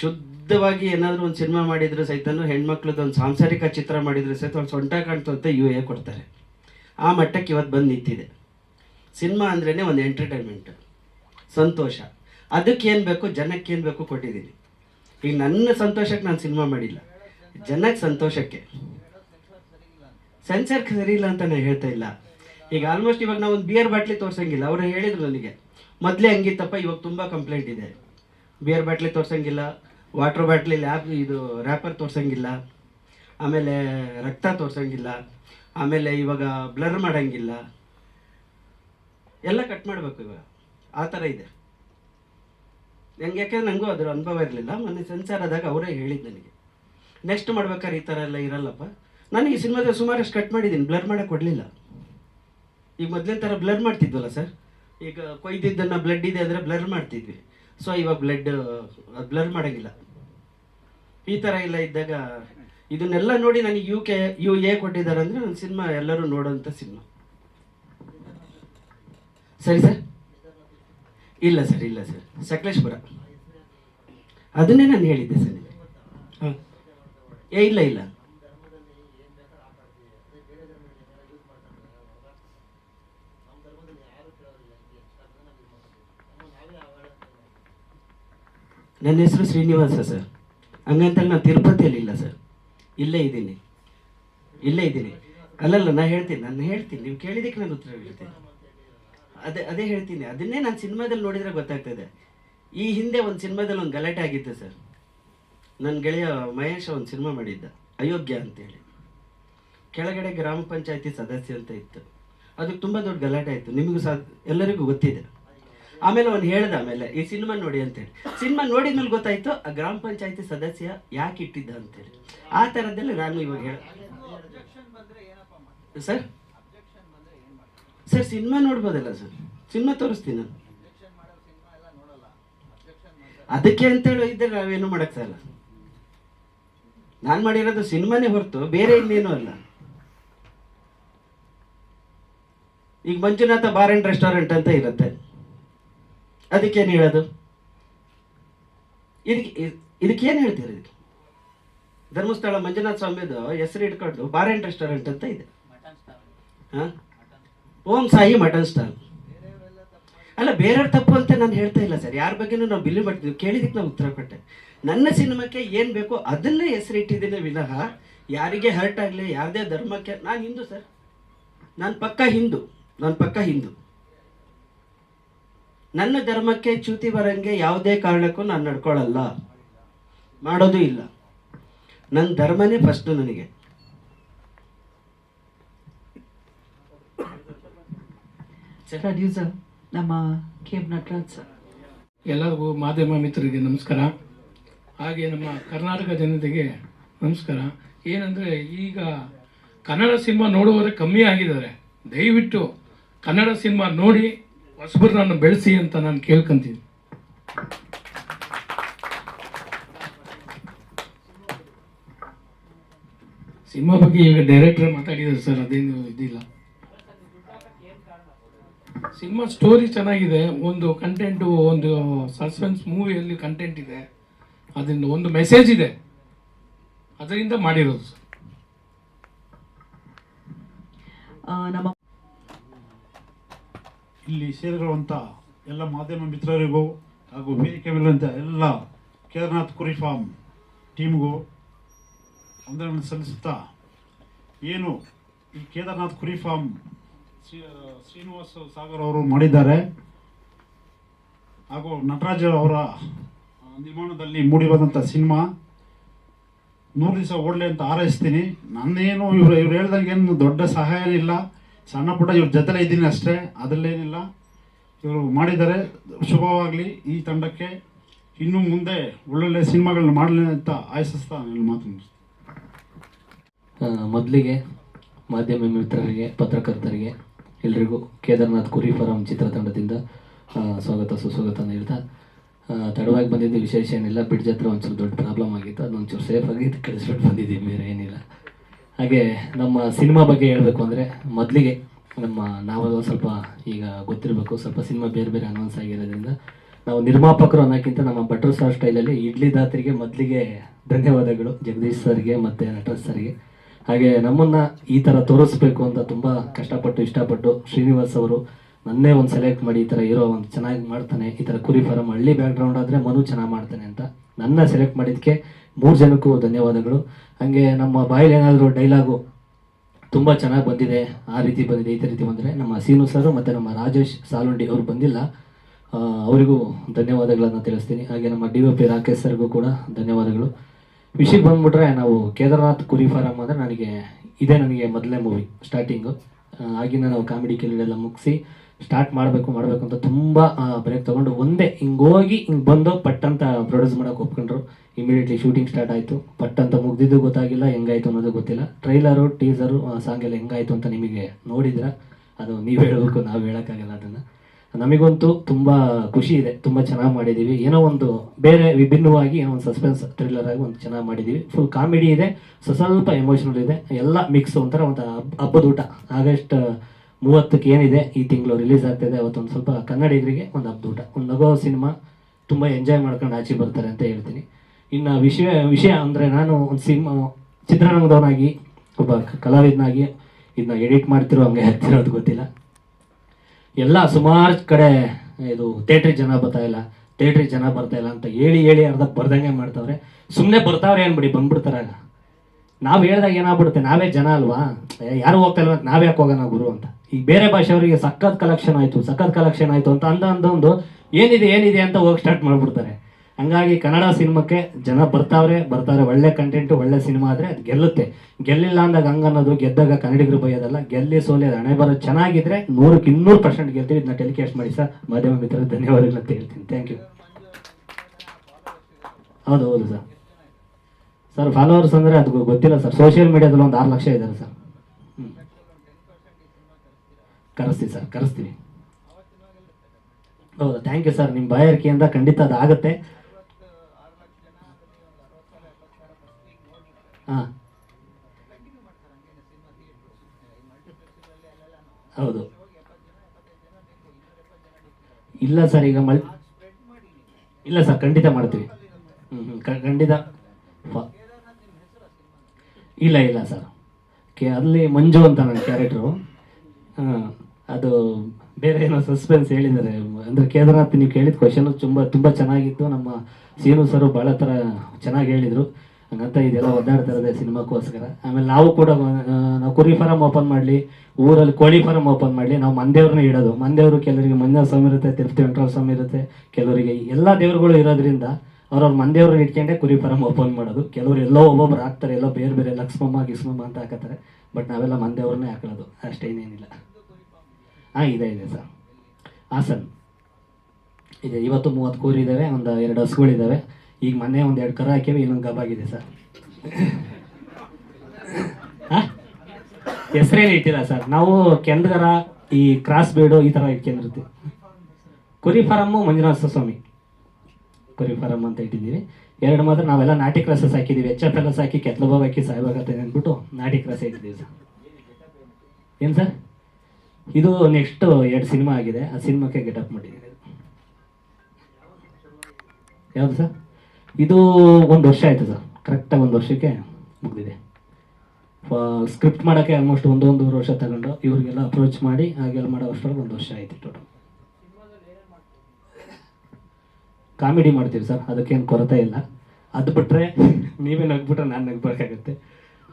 ಶುದ್ಧವಾಗಿ ಏನಾದರೂ ಒಂದು ಸಿನಿಮಾ ಮಾಡಿದ್ರೆ ಸಹಿತ ಹೆಣ್ಮಕ್ಳದ್ದು ಒಂದು ಸಾಂಸಾರಿಕ ಚಿತ್ರ ಮಾಡಿದ್ರೆ ಸಹಿತ ಒಂದು ಸೊಂಟ ಕಾಣ್ತಂತೆ ಯು, ಎ ಕೊಡ್ತಾರೆ. ಆ ಮಟ್ಟಕ್ಕೆ ಇವತ್ತು ಬಂದು ನಿಂತಿದೆ. ಸಿನಿಮಾ ಅಂದ್ರೇ ಒಂದು ಎಂಟರ್ಟೈನ್ಮೆಂಟ್ ಸಂತೋಷ. ಅದಕ್ಕೆ ಏನು ಬೇಕು, ಜನಕ್ಕೆ ಏನು ಬೇಕು ಕೊಟ್ಟಿದ್ದೀನಿ. ಈಗ ನನ್ನ ಸಂತೋಷಕ್ಕೆ ನಾನು ಸಿನಿಮಾ ಮಾಡಿಲ್ಲ. ಜನಕ್ಕೆ ಸಂತೋಷಕ್ಕೆ. ಸೆನ್ಸರ್ ಸರಿ ಇಲ್ಲ ಅಂತ ನಾನು ಹೇಳ್ತಾ ಇಲ್ಲ. ಈಗ ಆಲ್ಮೋಸ್ಟ್ ಇವಾಗ ನಾವು ಒಂದು ಬಿಯರ್ ಬಾಟ್ಲಿ ತೋರ್ಸಂಗಿಲ್ಲ. ಅವರು ಹೇಳಿದ್ರು ನನಗೆ, ಮೊದಲೇ ಹಂಗಿತ್ತಪ್ಪ, ಇವಾಗ ತುಂಬ ಕಂಪ್ಲೇಂಟ್ ಇದೆ. ಬಿಯರ್ ಬಾಟ್ಲಿ ತೋರ್ಸಂಗಿಲ್ಲ ವಾಟರ್ ಬಾಟ್ಲಿ ಲ್ಯಾಬ್ ಇದು ರ್ಯಾಪರ್ ತೋರ್ಸಂಗಿಲ್ಲ, ಆಮೇಲೆ ರಕ್ತ ತೋರ್ಸಂಗಿಲ್ಲ, ಆಮೇಲೆ ಇವಾಗ ಬ್ಲರ್ ಮಾಡಂಗಿಲ್ಲ. ಎಲ್ಲ ಕಟ್ ಮಾಡಬೇಕು ಇವಾಗ. ಆ ಥರ ಇದೆ. ನಂಗೆ ಯಾಕೆಂದ್ರೆ ನನಗೂ ಅದರ ಅನುಭವ ಇರಲಿಲ್ಲ. ಮೊನ್ನೆ ಸೆನ್ಸಾರ್ ಆದಾಗ ಅವರೇ ಹೇಳಿದ್ದು ನನಗೆ. ನೆಕ್ಸ್ಟ್ ಮಾಡ್ಬೇಕಾದ್ರೆ ಈ ಥರ ಎಲ್ಲ ಇರಲ್ಲಪ್ಪ. ನಾನು ಈ ಸಿನಿಮಾದಲ್ಲಿ ಸುಮಾರಷ್ಟು ಕಟ್ ಮಾಡಿದ್ದೀನಿ ಬ್ಲರ್ ಮಾಡಕ್ಕೆ ಕೊಡಲಿಲ್ಲ. ಈಗ ಮೊದಲೇ ಥರ ಬ್ಲರ್ ಮಾಡ್ತಿದ್ವಲ್ಲ ಸರ್ ಈಗ ಕೊಯ್ದಿದ್ದನ್ನು ಬ್ಲಡ್ ಇದೆ ಅಂದರೆ ಬ್ಲರ್ ಮಾಡ್ತಿದ್ವಿ. ಸೊ ಇವಾಗ ಬ್ಲಡ್ ಬ್ಲರ್ ಮಾಡೋಂಗಿಲ್ಲ. ಈ ಥರ ಎಲ್ಲ ಇದ್ದಾಗ ಇದನ್ನೆಲ್ಲ ನೋಡಿ ನನಗೆ ಯು ಕೆ ಯು ಎ ಕೊಟ್ಟಿದ್ದಾರೆ ಅಂದರೆ ನನ್ನ ಸಿನಿಮಾ ಎಲ್ಲರೂ ನೋಡೋಂಥ ಸಿನಿಮಾ ಸರಿ ಸರ್ ಇಲ್ಲ ಸರ್ ಇಲ್ಲ ಸರ್ ಸಕಲೇಶ್ಪುರ. ಅದನ್ನೇ ನಾನು ಹೇಳಿದ್ದೆ ಸರ್ ಹಾಂ. ಏ ಇಲ್ಲ ಇಲ್ಲ. ನನ್ನ ಹೆಸರು ಶ್ರೀನಿವಾಸ ಸರ್. ಹಂಗಂತ ನಾನು ತಿರುಪತಿಯಲ್ಲಿ ಇಲ್ಲ ಸರ್. ಇಲ್ಲೇ ಇದ್ದೀನಿ. ಇಲ್ಲೇ ಇದ್ದೀನಿ. ಅಲ್ಲಲ್ಲ ನಾನು ಹೇಳ್ತೀನಿ ನಾನು ಹೇಳ್ತೀನಿ. ನೀವು ಕೇಳಿದ್ದಕ್ಕೆ ನಾನು ಉತ್ತರ ಹೇಳ್ತೀನಿ. ಅದೇ ಅದೇ ಹೇಳ್ತೀನಿ. ಅದನ್ನೇ ನಾನು ಸಿನಿಮಾದಲ್ಲಿ ನೋಡಿದರೆ ಗೊತ್ತಾಗ್ತದೆ. ಈ ಹಿಂದೆ ಒಂದು ಸಿನಿಮಾದಲ್ಲಿ ಒಂದು ಗಲಾಟೆ ಆಗಿತ್ತು ಸರ್. ನನ್ನ ಗೆಳೆಯ ಮಹೇಶ ಒಂದು ಸಿನಿಮಾ ಮಾಡಿದ್ದ. ಅಯೋಗ್ಯ ಅಂತೇಳಿ. ಕೆಳಗಡೆ ಗ್ರಾಮ ಪಂಚಾಯತಿ ಸದಸ್ಯ ಅಂತ ಇತ್ತು. ಅದಕ್ಕೆ ತುಂಬ ದೊಡ್ಡ ಗಲಾಟೆ ಆಯಿತು. ನಿಮಗೂ ಸಹ ಎಲ್ಲರಿಗೂ ಗೊತ್ತಿದೆ. ಆಮೇಲೆ ಅವನು ಹೇಳ್ದ ಆಮೇಲೆ, ಈ ಸಿನಿಮಾ ನೋಡಿ ಅಂತೇಳಿ. ಸಿನಿಮಾ ನೋಡಿದ್ಮೇಲೆ ಗೊತ್ತಾಯ್ತು, ಆ ಗ್ರಾಮ ಪಂಚಾಯತಿ ಸದಸ್ಯ ಯಾಕೆ ಇಟ್ಟಿದ್ದ ಅಂತೇಳಿ. ಆ ಥರದ್ದೆಲ್ಲ ನಾನು ಇವಾಗ ಹೇಳ ಸರ್? ಸರ್, ಸಿನಿಮಾ ನೋಡ್ಬೋದಲ್ಲ ಸರ್. ಸಿನಿಮಾ ತೋರಿಸ್ತೀನಿ ನಾನು. ಅದಕ್ಕೆ ಅಂತೇಳಿ ಇದ್ರೆ ನಾವೇನು ಮಾಡಕ್ಕಾಗಲ್ಲ ನಾನು ಮಾಡಿರೋದು ಸಿನಿಮಾನೇ ಹೊರತು, ಬೇರೆ ಇನ್ನೇನು ಅಲ್ಲ. ಈಗ ಮಂಜುನಾಥ ಬಾರ್ ಅಂಡ್ ರೆಸ್ಟೋರೆಂಟ್ ಅಂತ ಇರುತ್ತೆ. ಅದಕ್ಕೇನು ಹೇಳೋದು? ಇದಕ್ಕೆ ಇದಕ್ಕೆ ಏನು ಹೇಳ್ತೀರಿ ಇದಕ್ಕೆ? ಧರ್ಮಸ್ಥಳ ಮಂಜುನಾಥ ಸ್ವಾಮಿದು ಹೆಸರು ಇಟ್ಕೊಂಡು ಬಾರ್ ಅಂಡ್ ರೆಸ್ಟೋರೆಂಟ್ ಅಂತ ಇದೆ. ಹಾಂ? ಓಂ ಸಾಯಿ ಮಟನ್ ಸ್ಟಾಲ್ ಅಲ್ಲ ಬೇರೆಯವ್ರ ತಪ್ಪು ಅಂತ ನಾನು ಹೇಳ್ತಾ ಇಲ್ಲ ಸರ್. ಯಾರ ಬಗ್ಗೆ ನಾವು ಬಿಲ್ಲಿ ಮಾಡ್ತೀವಿ. ಕೇಳಿದಕ್ಕೆ ನಾವು ಉತ್ತರ ಕೊಟ್ಟೆ. ನನ್ನ ಸಿನಿಮಾಕ್ಕೆ ಏನು ಬೇಕೋ ಅದನ್ನೇ ಹೆಸರಿಟ್ಟಿದ್ದೀನಿ ವಿನಃ ಯಾರಿಗೆ ಹರ್ಟ್ ಆಗಲಿ ಯಾವುದೇ ಧರ್ಮಕ್ಕೆ ನಾನು ಹಿಂದೂ ಸರ್. ನಾನು ಪಕ್ಕ ಹಿಂದೂ. ನಾನು ಪಕ್ಕ ಹಿಂದೂ. ನನ್ನ ಧರ್ಮಕ್ಕೆ ಚ್ಯುತಿ ಬರಂಗೆ ಯಾವುದೇ ಕಾರಣಕ್ಕೂ ನಾನು ನಡ್ಕೊಳ್ಳಲ್ಲ. ಮಾಡೋದು ಇಲ್ಲ. ನನ್ನ ಧರ್ಮನೇ ಫಸ್ಟ್ ನನಗೆ. ಪ್ರೊಡ್ಯೂಸರ್ ನಮ್ಮ ಕೆ ನಟರಾಜ್ ಸರ್. ಎಲ್ಲರಿಗೂ ಮಾಧ್ಯಮ ಮಿತ್ರರಿಗೆ ನಮಸ್ಕಾರ. ಹಾಗೆ ನಮ್ಮ ಕರ್ನಾಟಕ ಜನತೆಗೆ ನಮಸ್ಕಾರ. ಏನಂದರೆ ಈಗ ಕನ್ನಡ ಸಿನಿಮಾ ನೋಡುವವರೇ ಕಮ್ಮಿ ಆಗಿದ್ದಾರೆ. ದಯವಿಟ್ಟು ಕನ್ನಡ ಸಿನಿಮಾ ನೋಡಿ. ಹೊಸಬರನ್ನು ಬೆಳೆಸಿ ಅಂತ ನಾನು ಕೇಳ್ಕೊಂತೀನಿ. ಸಿನಿಮಾ ಬಗ್ಗೆ ಈಗ ಡೈರೆಕ್ಟರ್ ಮಾತಾಡಿದ್ರು ಸರ್, ಅದೇನು ಇದಿಲ್ಲ. ಸಿನಿಮಾ ಸ್ಟೋರಿ ಚೆನ್ನಾಗಿದೆ, ಒಂದು ಕಂಟೆಂಟು ಒಂದು ಸಸ್ಪೆನ್ಸ್ ಮೂವಿಯಲ್ಲಿ ಕಂಟೆಂಟ್ ಇದೆ. ಅದರಿಂದ ಒಂದು ಮೆಸೇಜ್ ಇದೆ. ಅದರಿಂದ ಮಾಡಿರೋದು ಸರ್. ನಮ್ಮ ಇಲ್ಲಿ ಸೇರಿರುವಂಥ ಎಲ್ಲ ಮಾಧ್ಯಮ ಮಿತ್ರರಿಗೂ ಹಾಗೂ ವೇದಿಕೆ ಮೇಲಿರುವಂಥ ಎಲ್ಲ ಕೇದಾರ್ನಾಥ್ ಕುರಿ ಫಾರ್ಮ್ ಟೀಮ್ಗೂ ವಂದನೆಗಳನ್ನು ಸಲ್ಲಿಸುತ್ತಾ ಏನು ಈ ಕೇದಾರ್ನಾಥ್ ಕುರಿ ಫಾರ್ಮ್ ಶ್ರೀ ಶ್ರೀನಿವಾಸ ಸಾಗರ್ ಅವರು ಮಾಡಿದ್ದಾರೆ ಹಾಗೂ ನಟರಾಜ್ ಅವರ ನಿರ್ಮಾಣದಲ್ಲಿ ಮೂಡಿಬಂದಂಥ ಸಿನಿಮಾ. ನೂರು ದಿವಸ ಓಡಲಿ ಅಂತ ಹಾರೈಸ್ತೀನಿ. ನನ್ನೇನು ಇವರು, ಇವ್ರು ಹೇಳ್ದಂಗೆ ಏನು ದೊಡ್ಡ ಸಹಾಯ ಇಲ್ಲ. ಸಣ್ಣ ಪುಟ್ಟ ಇವ್ರ ಜೊತೆಲೇ ಇದ್ದೀನಿ ಅಷ್ಟೇ. ಅದರಲ್ಲೇನಿಲ್ಲ. ಇವರು ಮಾಡಿದ್ದಾರೆ. ಶುಭವಾಗಲಿ ಈ ತಂಡಕ್ಕೆ. ಇನ್ನು ಮುಂದೆ ಒಳ್ಳೊಳ್ಳೆ ಸಿನಿಮಾಗಳನ್ನ ಮಾಡಲಿ ಅಂತ ಆಯಿಸ್ತಾ ನಾನು ಮಾತು. ಮೊದಲಿಗೆ ಮಾಧ್ಯಮ ಮಿತ್ರರಿಗೆ, ಪತ್ರಕರ್ತರಿಗೆ, ಎಲ್ರಿಗೂ ಕೇದಾರ್ನಾಥ್ ಕುರಿ ಫಾರಂ ಚಿತ್ರತಂಡದಿಂದ ಸ್ವಾಗತ, ಸುಸ್ವಾಗತ ಹೇಳ್ತಾ ತಡವಾಗಿ ಬಂದಿದ್ದು ವಿಶೇಷ ಏನಿಲ್ಲ. ಬಿಡ್ಜ್ ಹತ್ರ ಒಂಚೂರು ದೊಡ್ಡ ಪ್ರಾಬ್ಲಮ್ ಆಗಿತ್ತು. ಅದೊಂಚೂರು ಸೇಫಾಗಿ ಕಳಿಸ್ಬಿಟ್ಟು ಬಂದಿದ್ದೀವಿ. ಬೇರೆ ಏನಿಲ್ಲ. ಹಾಗೆ ನಮ್ಮ ಸಿನಿಮಾ ಬಗ್ಗೆ ಹೇಳಬೇಕು ಅಂದರೆ ಮೊದಲಿಗೆ ನಮ್ಮ ನಾವು ಸ್ವಲ್ಪ ಈಗ ಗೊತ್ತಿರಬೇಕು, ಸ್ವಲ್ಪ ಸಿನಿಮಾ ಬೇರೆ ಬೇರೆ ಅನೌನ್ಸ್ ಆಗಿರೋದ್ರಿಂದ ನಾವು ನಿರ್ಮಾಪಕರು ಅನ್ನೋಕ್ಕಿಂತ ನಮ್ಮ ಬಟರ್ ಸಾರ್ ಸ್ಟೈಲಲ್ಲಿ ಇಡ್ಲಿ ದಾತ್ರಿಗೆ ಮೊದಲಿಗೆ ಧನ್ಯವಾದಗಳು, ಜಗದೀಶ್ ಸರ್ಗೆ ಮತ್ತು ನಟರಾಜ್ ಸರ್ಗೆ ಹಾಗೆ ನಮ್ಮನ್ನ ಈ ಥರ ತೋರಿಸ್ಬೇಕು ಅಂತ ತುಂಬ ಕಷ್ಟಪಟ್ಟು, ಇಷ್ಟಪಟ್ಟು ಶ್ರೀನಿವಾಸ್ ಅವರು ನನ್ನೇ ಒಂದು ಸೆಲೆಕ್ಟ್ ಮಾಡಿ ಈ ಥರ ಇರೋ ಒಂದು ಚೆನ್ನಾಗಿ ಮಾಡ್ತಾನೆ, ಈ ಥರ ಕುರಿ ಫಾರಂ ಹಳ್ಳಿ ಬ್ಯಾಕ್ಗ್ರೌಂಡ್ ಆದರೆ ಮನು ಚೆನ್ನಾಗಿ ಮಾಡ್ತಾನೆ ಅಂತ ನನ್ನ ಸೆಲೆಕ್ಟ್ ಮಾಡಿದ್ದಕ್ಕೆ ಮೂರು ಜನಕ್ಕೂ ಧನ್ಯವಾದಗಳು. ಹಾಗೆ ನಮ್ಮ ಬಾಯಲ್ಲಿ ಏನಾದರೂ ಡೈಲಾಗು ತುಂಬ ಚೆನ್ನಾಗಿ ಬಂದಿದೆ, ಆ ರೀತಿ ಬಂದಿದೆ, ಈ ರೀತಿ ಬಂದರೆ ನಮ್ಮ ಸೀನು ಸರ್ ಮತ್ತು ನಮ್ಮ ರಾಜೇಶ್ ಸಾಲುಂಡಿ ಅವರು ಬಂದಿಲ್ಲ. ಅವರಿಗೂ ಧನ್ಯವಾದಗಳನ್ನು ತಿಳಿಸ್ತೀನಿ. ಹಾಗೆ ನಮ್ಮ ಡಿ ಒ ಪಿ ರಾಕೇಶ್ ಸರ್ಗೂ ಕೂಡ ಧನ್ಯವಾದಗಳು. ವಿಷಯಕ್ಕೆ ಬಂದುಬಿಟ್ರೆ ನಾವು ಕೇದಾರನಾಥ್ ಕುರಿ ಫಾರಂ ಅಂದರೆ ನನಗೆ, ಇದೇ ನನಗೆ ಮೊದಲನೇ ಮೂವಿ ಸ್ಟಾರ್ಟಿಂಗು ಆಗಿನ ನಾವು ಕಾಮಿಡಿ ಕೆಲವೆಲ್ಲ ಮುಗಿಸಿ ಸ್ಟಾರ್ಟ್ ಮಾಡಬೇಕು ಮಾಡಬೇಕು ಅಂತ ತುಂಬ ಬ್ರೇಕ್ ತೊಗೊಂಡು ಒಂದೇ ಹಿಂಗೆ ಹೋಗಿ ಹಿಂಗೆ ಬಂದು ಪಟ್ ಅಂತ ಪ್ರೊಡ್ಯೂಸ್ ಮಾಡೋಕೆ ಒಪ್ಕೊಂಡ್ರು. ಇಮಿಡಿಯೇಟ್ಲಿ ಶೂಟಿಂಗ್ ಸ್ಟಾರ್ಟ್ ಆಯಿತು. ಪಟ್ ಅಂತ ಮುಗ್ದಿದ್ದು ಗೊತ್ತಾಗಿಲ್ಲ, ಹೆಂಗಾಯ್ತು ಅನ್ನೋದು ಗೊತ್ತಿಲ್ಲ. ಟ್ರೈಲರು ಟೀಸರು ಸಾಂಗ್ ಎಲ್ಲ ಹೆಂಗಾಯ್ತು ಅಂತ ನಿಮಗೆ ನೋಡಿದ್ರ? ಅದು ನೀವು ಹೇಳಬೇಕು, ನಾವು ಹೇಳೋಕ್ಕಾಗಲ್ಲ ಅದನ್ನು. ನಮಗಂತೂ ತುಂಬ ಖುಷಿ ಇದೆ. ತುಂಬ ಚೆನ್ನಾಗಿ ಮಾಡಿದ್ದೀವಿ ಏನೋ ಒಂದು ಬೇರೆ ವಿಭಿನ್ನವಾಗಿ ಏನೋ ಒಂದು ಸಸ್ಪೆನ್ಸ್ ಥ್ರಿಲ್ಲರ್ ಆಗಿ ಒಂದು ಚೆನ್ನಾಗಿ ಮಾಡಿದ್ದೀವಿ ಫುಲ್ ಕಾಮಿಡಿ ಇದೆ. ಸ್ವಲ್ಪ ಎಮೋಷನಲ್ ಇದೆ. ಎಲ್ಲ ಮಿಕ್ಸ್ ಒಂಥರ ಒಂದು ಹಬ್ಬ- ಹಬ್ಬದ ಊಟ. ಆಗಸ್ಟ್ ಮೂವತ್ತಕ್ಕೆ ಏನಿದೆ, ಈ ತಿಂಗಳು ರಿಲೀಸ್ ಆಗ್ತಿದೆ. ಅವತ್ತೊಂದು ಸ್ವಲ್ಪ ಕನ್ನಡಿಗರಿಗೆ ಒಂದು ಅಬ್ದೂಟ ಒಂದು ನಗೋ ಸಿನಿಮಾ ತುಂಬ ಎಂಜಾಯ್ ಮಾಡ್ಕೊಂಡು ಆಚೆ ಬರ್ತಾರೆ ಅಂತ ಹೇಳ್ತೀನಿ. ಇನ್ನು ವಿಷಯ ವಿಷಯ ಅಂದರೆ ನಾನು ಒಂದು ಸಿನಿಮಾ, ಚಿತ್ರರಂಗದವನಾಗಿ, ಒಬ್ಬ ಕಲಾವಿದನಾಗಿ ಇದನ್ನ ಎಡಿಟ್ ಮಾಡ್ತಿರೋ ಹಂಗೆ ಆಗ್ತಿರೋದು ಗೊತ್ತಿಲ್ಲ. ಎಲ್ಲ ಸುಮಾರು ಕಡೆ ಇದು ಥಿಯೇಟ್ರಿಗೆ ಜನ ಬರ್ತಾ ಇಲ್ಲ ಥಿಯೇಟ್ರಿಗೆ ಜನ ಬರ್ತಾ ಇಲ್ಲ ಅಂತ ಹೇಳಿ ಹೇಳಿ ಅರ್ಧ ಬರ್ದಂಗೆ ಮಾಡ್ತಾವ್ರೆ. ಸುಮ್ಮನೆ ಬರ್ತಾವ್ರೆ ಅನ್ಬಿಡಿ, ಬಂದ್ಬಿಡ್ತಾರ. ನಾವು ಹೇಳ್ದಾಗ ಏನಾಗ್ಬಿಡುತ್ತೆ? ನಾವೇ ಜನ ಅಲ್ವಾ? ಯಾರು ಹೋಗ್ತಾ ನಾವೇ ಯಾಕೆ ಹೋಗೋಣ ಗುರು ಅಂತ. ಈಗ ಬೇರೆ ಭಾಷೆಯವರಿಗೆ ಸಖತ್ ಕಲೆಕ್ಷನ್ ಆಯ್ತು, ಸಖತ್ ಕಲೆಕ್ಷನ್ ಆಯ್ತು ಅಂತ ಅಂದ ಅಂದೊಂದು ಏನಿದೆ ಏನಿದೆ ಅಂತ ಹೋಗಿ ಸ್ಟಾರ್ಟ್ ಮಾಡ್ಬಿಡ್ತಾರೆ. ಹಂಗಾಗಿ ಕನ್ನಡ ಸಿನಿಮಾಕ್ಕೆ ಜನ ಬರ್ತಾವ್ರೆ, ಬರ್ತಾರೆ. ಒಳ್ಳೆ ಕಂಟೆಂಟ್ ಒಳ್ಳೆ ಸಿನಿಮಾ ಆದರೆ ಅದು ಗೆಲ್ಲುತ್ತೆ. ಗೆಲ್ಲಿಲ್ಲ ಅಂದಾಗ ಹಂಗನ್ನೋದು ಗೆದ್ದಾಗ ಕನ್ನಡಿಗರು ಬೈಯೋದಲ್ಲ ಗೆಲ್ಲಿ ಸೋಲಿ ಅದು ಹಣೆ ಬರೋದು ಚೆನ್ನಾಗಿದ್ರೆ ನೂರಕ್ಕೆ ಇನ್ನೂರು ಪರ್ಸೆಂಟ್ ಗೆಲ್ತೀವಿ. ಇದನ್ನ ಟೆಲಿಕಾಸ್ಟ್ ಮಾಡಿ ಸರ್. ಮಾಧ್ಯಮ ಮಿತ್ರರಿಗೆ ಧನ್ಯವಾದಗಳು ಅಂತ ಹೇಳ್ತೀನಿ. ಥ್ಯಾಂಕ್ ಯು ಹೌದು ಹೌದು ಸರ್. ಸರ್ ಫಾಲೋವರ್ಸ್ ಅಂದರೆ ಅದು ಗೊತ್ತಿಲ್ಲ ಸರ್ ಸೋಷಿಯಲ್ ಮೀಡಿಯಾದಲ್ಲಿ ಒಂದು ಆರು ಲಕ್ಷ ಇದ್ದಾರೆ ಸರ್ ಹ್ಞೂ ಸರ್ ಕರೆಸ್ತೀವಿ ಹೌದಾ ಥ್ಯಾಂಕ್ ಯು ಸರ್ ನಿಮ್ಮ ಬಾಯಾರಿಕೆಯಿಂದ ಖಂಡಿತ ಅದು ಆಗುತ್ತೆ. ಹಾಂ. ಹೌದು. ಇಲ್ಲ ಸರ್ ಈಗ ಮಲ್ ಇಲ್ಲ ಸರ್ ಖಂಡಿತ ಮಾಡ್ತೀವಿ. ಹ್ಞೂ ಹ್ಞೂ ಖಂಡಿತ. ಇಲ್ಲ ಇಲ್ಲ ಸರ್ ಕೆ ಅಲ್ಲಿ ಮಂಜು ಅಂತ ನನ್ನ ಕ್ಯಾರೆಕ್ಟ್ರು ಅದು ಬೇರೆ ಏನೋ ಸಸ್ಪೆನ್ಸ್ ಹೇಳಿದ್ದಾರೆ. ಅಂದರೆ ಕೇದಾರ್ನಾಥ್ ನೀವು ಕೇಳಿದ ಕ್ವಶನ್ ತುಂಬ ತುಂಬ ಚೆನ್ನಾಗಿತ್ತು. ನಮ್ಮ ಸೀನು ಸರು ಭಾಳ ಥರ ಚೆನ್ನಾಗಿ ಹೇಳಿದರು. ಹಂಗಂತ ಇದೆಲ್ಲ ಒದ್ದಾಡ್ತಾ ಇರೋದೆ ಸಿನಿಮಾಕ್ಕೋಸ್ಕರ. ಆಮೇಲೆ ನಾವು ಕೂಡ ನಾವು ಕುರಿ ಫಾರಮ್ ಓಪನ್ ಮಾಡಲಿ, ಊರಲ್ಲಿ ಕೋಳಿ ಫಾರಮ್ ಓಪನ್ ಮಾಡಲಿ, ನಾವು ಮಂದೇವ್ರನ್ನ ಇಡೋದು. ಮಂದೇವರು ಕೆಲವರಿಗೆ ಮಂಜಾ ಸ್ವಾಮಿ ಇರುತ್ತೆ, ತಿರುಪತಿ ವೆಂಕಟರಾಮ ಸ್ವಾಮಿ ಇರುತ್ತೆ, ಕೆಲವರಿಗೆ. ಎಲ್ಲ ದೇವರುಗಳು ಇರೋದ್ರಿಂದ ಅವ್ರವ್ರ ಮಂದಿಯವ್ರು ಇಟ್ಕೊಂಡೆ ಕುರಿ ಫಾರಮ್ ಓಪನ್ ಮಾಡೋದು. ಕೆಲವರು ಎಲ್ಲೋ ಒಬ್ಬೊಬ್ರು ಹಾಕ್ತಾರೆ, ಎಲ್ಲೋ ಬೇರೆ ಬೇರೆ ಲಕ್ಷ್ಮಮ್ಮ ಗಿಸ್ಮಮ್ಮ ಅಂತ ಹಾಕತ್ತಾರೆ. ಬಟ್ ನಾವೆಲ್ಲ ಮಂದಿಯವ್ರನ್ನೇ ಹಾಕೊಳ್ಳೋದು. ಅಷ್ಟೇನೇನಿಲ್ಲ ಹಾಂ ಇದೆ ಇದೆ ಸರ್. ಹಾಸನ್. ಇದೆ, ಇವತ್ತು ಮೂವತ್ತು ಕೂರಿ ಇದ್ದಾವೆ ಒಂದು ಎರಡು ಹಸುಗಳಿದ್ದಾವೆ ಈಗ ಮೊನ್ನೆ ಒಂದು ಎರಡು ಕರ ಹಾಕಿವೆ, ಇನ್ನೊಂದು ಗಬಾಗಿದೆ ಸರ್. ಹೆಸರೇನು ಇಟ್ಟಿಲ್ಲ ಸರ್. ನಾವು ಕೆಂದಗರ, ಈ ಕ್ರಾಸ್ ಬೇಡು ಈ ಥರ ಇಟ್ಕೊಂಡಿರ್ತೀವಿ. ಕುರಿ ಫಾರಮ್ಮು ಮಂಜುನಾಥ ಸ್ವಾಮಿ. ಕುರಿ ಫಾರಮ್ ಅಂತ ಇಟ್ಟಿದ್ದೀವಿ. ಎರಡು ಮಾತ್ರ ನಾವೆಲ್ಲ ನಾಟಿ ಕ್ರಾಸಸ್ ಹಾಕಿದ್ದೀವಿ. ಎಚ್ ಎಫ್ ಎಲ್ಲ ಹಾಕಿ, ಕೆತ್ಲಬಾಬ್ ಹಾಕಿ ಸಾಯ್ಬಾಗತ್ತೆ ಅಂದ್ಬಿಟ್ಟು ನಾಟಿ ಕ್ರಾಸ್ ಇಟ್ಟಿದ್ದೀವಿ ಸರ್. ಏನು ಸರ್? ಇದು ನೆಕ್ಸ್ಟ್ ಎರಡು ಸಿನಿಮಾ ಆಗಿದೆ. ಆ ಸಿನಿಮಾಕ್ಕೆ ಗೆಟಪ್ ಮಾಡಿದ್ದೀನಿ ಯಾವುದು ಸರ್? ಇದು ಒಂದು ವರ್ಷ ಆಯಿತು ಸರ್. ಕರೆಕ್ಟಾಗಿ ಒಂದು ವರ್ಷಕ್ಕೆ ಮುಗಿದಿದೆ. ಸ್ಕ್ರಿಪ್ಟ್ ಮಾಡೋಕ್ಕೆ ಆಲ್ಮೋಸ್ಟ್ ಒಂದೊಂದು ವರ್ಷ ತಗೊಂಡು ಇವರಿಗೆಲ್ಲ ಅಪ್ರೋಚ್ ಮಾಡಿ, ಹಾಗೆಲ್ಲ ಮಾಡೋ ಅಷ್ಟರಲ್ಲಿ ಒಂದು ವರ್ಷ ಆಯ್ತು ಟೋಟಲ್ ಕಾಮಿಡಿ ಮಾಡ್ತೀವಿ ಸರ್, ಅದಕ್ಕೇನು ಕೊರತೆ ಇಲ್ಲ. ಅದು ಬಿಟ್ಟರೆ ನೀವೇ ನಗ್ಬಿಟ್ರೆ ನಾನು ನಗ್ಬೇಕಾಗತ್ತೆ.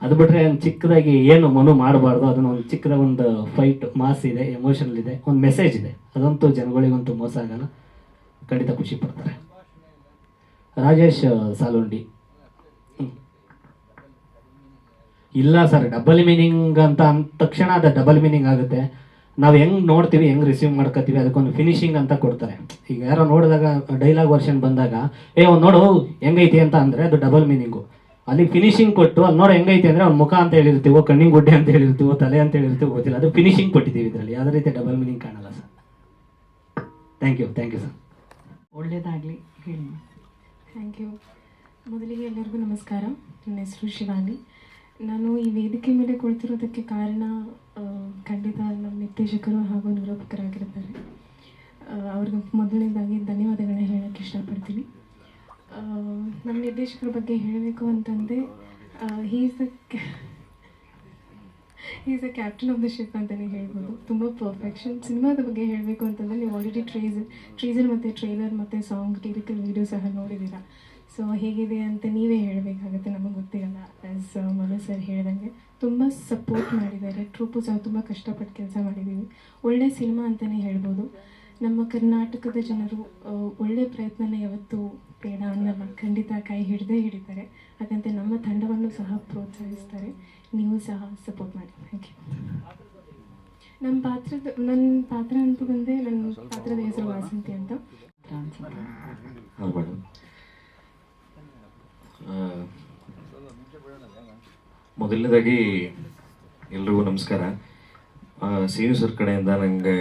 ಅದು ಬಿಟ್ಟರೆ ಒಂದು ಚಿಕ್ಕದಾಗಿ ಏನು ಮನು ಮಾಡಬಾರ್ದು, ಅದನ್ನು ಒಂದು ಚಿಕ್ಕದ ಒಂದು ಫೈಟ್ ಮಾಸ್ ಇದೆ ಎಮೋಷನಲ್ ಇದೆ, ಒಂದು ಮೆಸೇಜ್ ಇದೆ. ಅದಂತೂ ಜನಗಳಿಗಂತೂ ಮೋಸ ಆಗಲ್ಲ. ಖಂಡಿತ ಖುಷಿ ಪಡ್ತಾರೆ. ರಾಜೇಶ್ ಸಾಲುಂಡಿ. ಇಲ್ಲ ಸರ್ ಡಬಲ್ ಮೀನಿಂಗ್ ಅಂತ ಅಂದ ತಕ್ಷಣ ಅದು ಡಬಲ್ ಮೀನಿಂಗ್ ಆಗುತ್ತೆ. ನಾವು ಹೆಂಗ್ ನೋಡ್ತೀವಿ ಹೆಂಗ್ ರಿಸೀವ್ ಮಾಡ್ಕೋತೀವಿ ಅದಕ್ಕೊಂದು ಫಿನಿಶಿಂಗ್ ಅಂತ ಕೊಡ್ತಾರೆ. ಈಗ ಯಾರೋ ನೋಡಿದಾಗ ಡೈಲಾಗ್ ವರ್ಷನ್ ಬಂದಾಗ ಏ ಅವ್ನು ನೋಡು ಹೆಂಗೈತಿ ಅಂತ ಅಂದ್ರೆ ಅದು ಡಬಲ್ ಮೀನಿಂಗು ಅಲ್ಲಿ ಫಿನಿಶಿಂಗ್ ಕೊಟ್ಟು ಅಲ್ಲಿ ನೋಡು ಹೆಂಗೈತಿ ಅಂದ್ರೆ ಅವ್ನ ಮುಖ ಅಂತ ಹೇಳಿರ್ತೀವೋ ಕಣ್ಣಿನ ಗುಡ್ಡೆ ಅಂತ ಹೇಳಿರ್ತೀವೋ ತಲೆ ಅಂತ ಹೇಳಿರ್ತೀವೋ ಗೊತ್ತಿಲ್ಲ. ಅದು ಫಿನಿಶಿಂಗ್ ಕೊಟ್ಟಿದ್ದೀವಿ ಇದರಲ್ಲಿ. ಯಾವುದೇ ರೀತಿ ಡಬಲ್ ಮೀನಿಂಗ್ ಕಾಣಲ್ಲ sir. Thank you thank you sir ಒಳ್ಳೇದಾಗ್ಲಿ. ಹೇಳಿ. ಥ್ಯಾಂಕ್ ಯು ಮೊದಲಿಗೆ ಎಲ್ಲರಿಗೂ ನಮಸ್ಕಾರ. ನನ್ನ ಹೆಸರು ಶಿವಾನಿ. ನಾನು ಈ ವೇದಿಕೆ ಮೇಲೆ ಕುಳಿತಿರೋದಕ್ಕೆ ಕಾರಣ ಖಂಡಿತ ನಮ್ಮ ನಿರ್ದೇಶಕರು ಹಾಗೂ ನಿರೂಪಕರಾಗಿರ್ತಾರೆ. ಅವ್ರಿಗೆ ಮೊದಲನೇದಾಗಿ ಧನ್ಯವಾದಗಳನ್ನ ಹೇಳೋಕ್ಕೆ ಇಷ್ಟಪಡ್ತೀನಿ. ನಮ್ಮ ನಿರ್ದೇಶಕರ ಬಗ್ಗೆ ಹೇಳಬೇಕು ಅಂತಂದರೆ is is a captain of the ship ಅಂತಲೇ ಹೇಳ್ಬೋದು. ತುಂಬ ಪರ್ಫೆಕ್ಷನ್ ಸಿನಿಮಾದ ಬಗ್ಗೆ ಹೇಳಬೇಕು ಅಂತಂದರೆ, ನೀವು ಆಲ್ರೆಡಿ ಟ್ರೇಜರ್ ಟ್ರೀಸರ್ ಮತ್ತು ಟ್ರೈಲರ್ ಮತ್ತು ಸಾಂಗ್ ಟಿರಿಕಲ್ ವೀಡಿಯೋ ಸಹ ನೋಡಿದ್ದೀರಾ. ಸೊ ಹೇಗಿದೆ ಅಂತ ನೀವೇ ಹೇಳಬೇಕಾಗುತ್ತೆ ನಮಗೆ ಗೊತ್ತಿರಲ್ಲ. ಆ್ಯಸ್ ಮನು ಸರ್ ಹೇಳ್ದಂಗೆ ತುಂಬ ಸಪೋರ್ಟ್ ಮಾಡಿದ್ದಾರೆ. ಟ್ರೂಪು ಸಹ ತುಂಬ ಕಷ್ಟಪಟ್ಟು ಕೆಲಸ ಮಾಡಿದ್ದೀವಿ. ಒಳ್ಳೆ ಸಿನಿಮಾ ಅಂತಲೇ ಹೇಳ್ಬೋದು. ನಮ್ಮ ಕರ್ನಾಟಕದ ಜನರು ಒಳ್ಳೆ ಪ್ರಯತ್ನನ ಯಾವತ್ತೂ ಬೇಡ ಅನ್ನಲ್ಲ. ಖಂಡಿತ ಕೈ ಹಿಡ್ದೇ ಹಿಡಿತಾರೆ. ಹಾಗಂತ ನಮ್ಮ ತಂಡವನ್ನು ಸಹ ಪ್ರೋತ್ಸಾಹಿಸ್ತಾರೆ. ನೀವು ಸಹ ಸಪೋರ್ಟ್ ಮಾಡಿ. ಥ್ಯಾಂಕ್ ಯು ನಮ್ಮ ಪಾತ್ರದ ನನ್ನ ಪಾತ್ರ ಅಂತ ಬಂದೆ ನನ್ನ ಪಾತ್ರದ ಹೆಸರು ವಾಸಂತಿ ಅಂತ. ಮೊದಲನೇದಾಗಿ ಎಲ್ರಿಗೂ ನಮಸ್ಕಾರ. ಸೀನು ಸರ್ ಕಡೆಯಿಂದ ನನಗೆ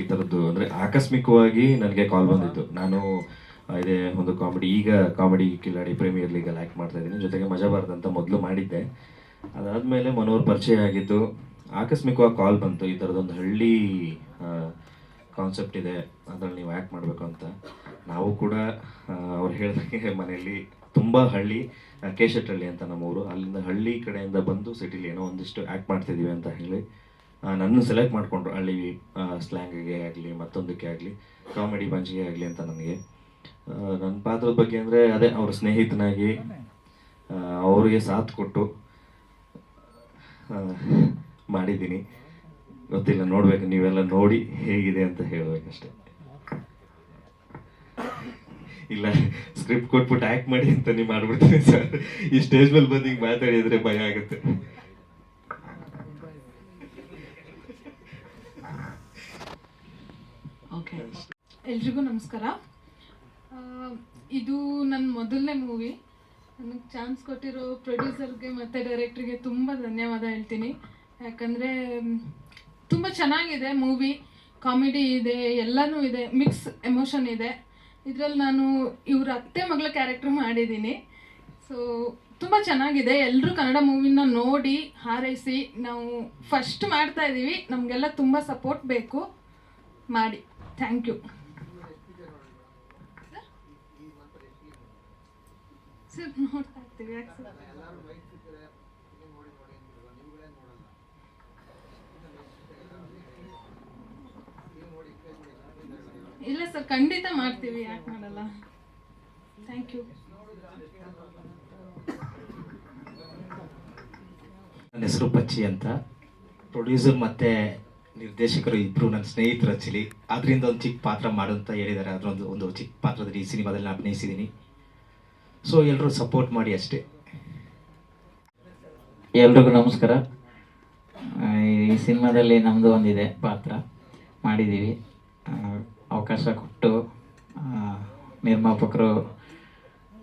ಈ ಥರದ್ದು ಅಂದರೆ ಆಕಸ್ಮಿಕವಾಗಿ ನನಗೆ ಕಾಲ್ ಬಂದಿತ್ತು. ನಾನು ಇದೇ ಒಂದು ಕಾಮಿಡಿ ಈಗ comedy Kiladi premier legally act ಮಾಡ್ತಾ ಇದ್ದೀನಿ. ಜೊತೆಗೆ ಮಜಾ ಅಂತ ಮೊದಲು ಮಾಡಿದ್ದೆ. ಅದಾದಮೇಲೆ ಮನೋರ್ ಪರಿಚಯ ಆಗಿದ್ದು, ಆಕಸ್ಮಿಕವಾಗಿ ಕಾಲ್ ಬಂತು. ಈ ಥರದೊಂದು ಹಳ್ಳಿ ಕಾನ್ಸೆಪ್ಟ್ ಇದೆ. ಅದರಲ್ಲಿ ನೀವು ಆ್ಯಕ್ಟ್ ಮಾಡಬೇಕು ಅಂತ. ನಾವು ಕೂಡ ಅವ್ರು ಹೇಳಿದಂಗೆ ಮನೆಯಲ್ಲಿ ತುಂಬ ಹಳ್ಳಿ ಆ, ಅಂತ ಅಂತ ನಮ್ಮೂರು. ಅಲ್ಲಿಂದ ಹಳ್ಳಿ ಕಡೆಯಿಂದ ಬಂದು ಸಿಟಿಲಿ ಏನೋ ಒಂದಿಷ್ಟು ಆ್ಯಕ್ಟ್ ಮಾಡ್ತಿದ್ದೀವಿ ಅಂತ ಹೇಳಿ ನನ್ನ ಸೆಲೆಕ್ಟ್ ಮಾಡಿಕೊಂಡ್ರು. ಹಳ್ಳಿ ಸ್ಲ್ಯಾಂಗಿಗೆ ಆಗಲಿ ಮತ್ತೊಂದಕ್ಕೆ ಆಗಲಿ ಕಾಮಿಡಿ ಪಂಚಿಗೆ ಆಗಲಿ ಅಂತ ನನಗೆ. ನನ್ನ ಪಾತ್ರದ ಬಗ್ಗೆ ಅಂದರೆ ಅದೇ ಅವ್ರ ಸ್ನೇಹಿತನಾಗಿ ಅವರಿಗೆ ಸಾಥ್ ಕೊಟ್ಟು ಮಾಡಿದ್ದೀನಿ. ಗೊತ್ತಿಲ್ಲ ನೋಡ್ಬೇಕು ನೀವೆಲ್ಲ ನೋಡಿ ಹೇಗಿದೆ ಅಂತ ಹೇಳ್ಬೇಕಷ್ಟೆ. ಇಲ್ಲ ಸ್ಕ್ರಿಪ್ಟ್ ಕೊಟ್ಬಿಟ್ಟು ಆ್ಯಕ್ಟ್ ಮಾಡಿ ಅಂತ ನೀವು ಮಾಡ್ಬಿಡ್ತೀನಿ ಸರ್ ಈ ಸ್ಟೇಜ್ ಮೇಲೆ ಬಂದು ಹಿಂಗೆ ಮಾತಾಡಿದ್ರೆ ಭಯ ಆಗುತ್ತೆ. ಓಕೆ ಎಲ್ರಿಗೂ ನಮಸ್ಕಾರ. ಇದು ನನ್ನ ಮೊದಲನೇ ಮೂವಿ ನನಗೆ ಚಾನ್ಸ್ ಕೊಟ್ಟಿರೋ ಪ್ರೊಡ್ಯೂಸರ್ಗೆ ಮತ್ತು ಡೈರೆಕ್ಟ್ರಿಗೆ ತುಂಬ ಧನ್ಯವಾದ ಹೇಳ್ತೀನಿ. ಯಾಕಂದರೆ ತುಂಬ ಚೆನ್ನಾಗಿದೆ ಮೂವಿ ಕಾಮಿಡಿ ಇದೆ ಎಲ್ಲನೂ ಇದೆ ಮಿಕ್ಸ್ ಎಮೋಷನ್ ಇದೆ. ಇದರಲ್ಲಿ ನಾನು ಇವ್ರ ಅತ್ತೆ ಮಗಳ ಕ್ಯಾರೆಕ್ಟರ್ ಮಾಡಿದ್ದೀನಿ. ಸೊ ತುಂಬ ಚೆನ್ನಾಗಿದೆ. ಎಲ್ಲರೂ ಕನ್ನಡ ಮೂವಿನ ನೋಡಿ ಹಾರೈಸಿ ನಾವು ಫಸ್ಟ್ ಮಾಡ್ತಾ ಇದ್ದೀವಿ ನಮಗೆಲ್ಲ ತುಂಬ ಸಪೋರ್ಟ್ ಬೇಕು. ಮಾಡಿ. ಥ್ಯಾಂಕ್ ಯು ಸರ್ ನೋಡ್ತಾ ಇರ್ತೀವಿ. ಇಲ್ಲ ಸರ್ ಖಂಡಿತ ಮಾಡ್ತೀವಿ ಯಾಕೆ ಮಾಡಲ್ಲ. ಥ್ಯಾಂಕ್ ಯು ನನ್ನ ಹೆಸರು ಪಚ್ಚಿ ಅಂತ. ಪ್ರೊಡ್ಯೂಸರ್ ಮತ್ತೆ ನಿರ್ದೇಶಕರು ಇಬ್ಬರು ನನ್ನ ಸ್ನೇಹಿತರ ಚಿಲಿ ಅದರಿಂದ ಒಂದು ಚಿಕ್ಕ ಪಾತ್ರ ಮಾಡು ಅಂತ ಹೇಳಿದ್ದಾರೆ. ಅದರೊಂದು ಒಂದು ಚಿಕ್ಕ ಪಾತ್ರದಲ್ಲಿ ಈ ಸಿನಿಮಾದಲ್ಲಿ ನಾನು ಅಭಿನಯಿಸಿದ್ದೀನಿ. ಸೊ ಎಲ್ಲರೂ ಸಪೋರ್ಟ್ ಮಾಡಿ ಅಷ್ಟೇ. ಎಲ್ರಿಗೂ ನಮಸ್ಕಾರ. ಈ ಸಿನಿಮಾದಲ್ಲಿ ನಮ್ಮದು ಒಂದಿದೆ ಪಾತ್ರ. ಮಾಡಿದ್ದೀವಿ. ಅವಕಾಶ ಕೊಟ್ಟು ನಿರ್ಮಾಪಕರು,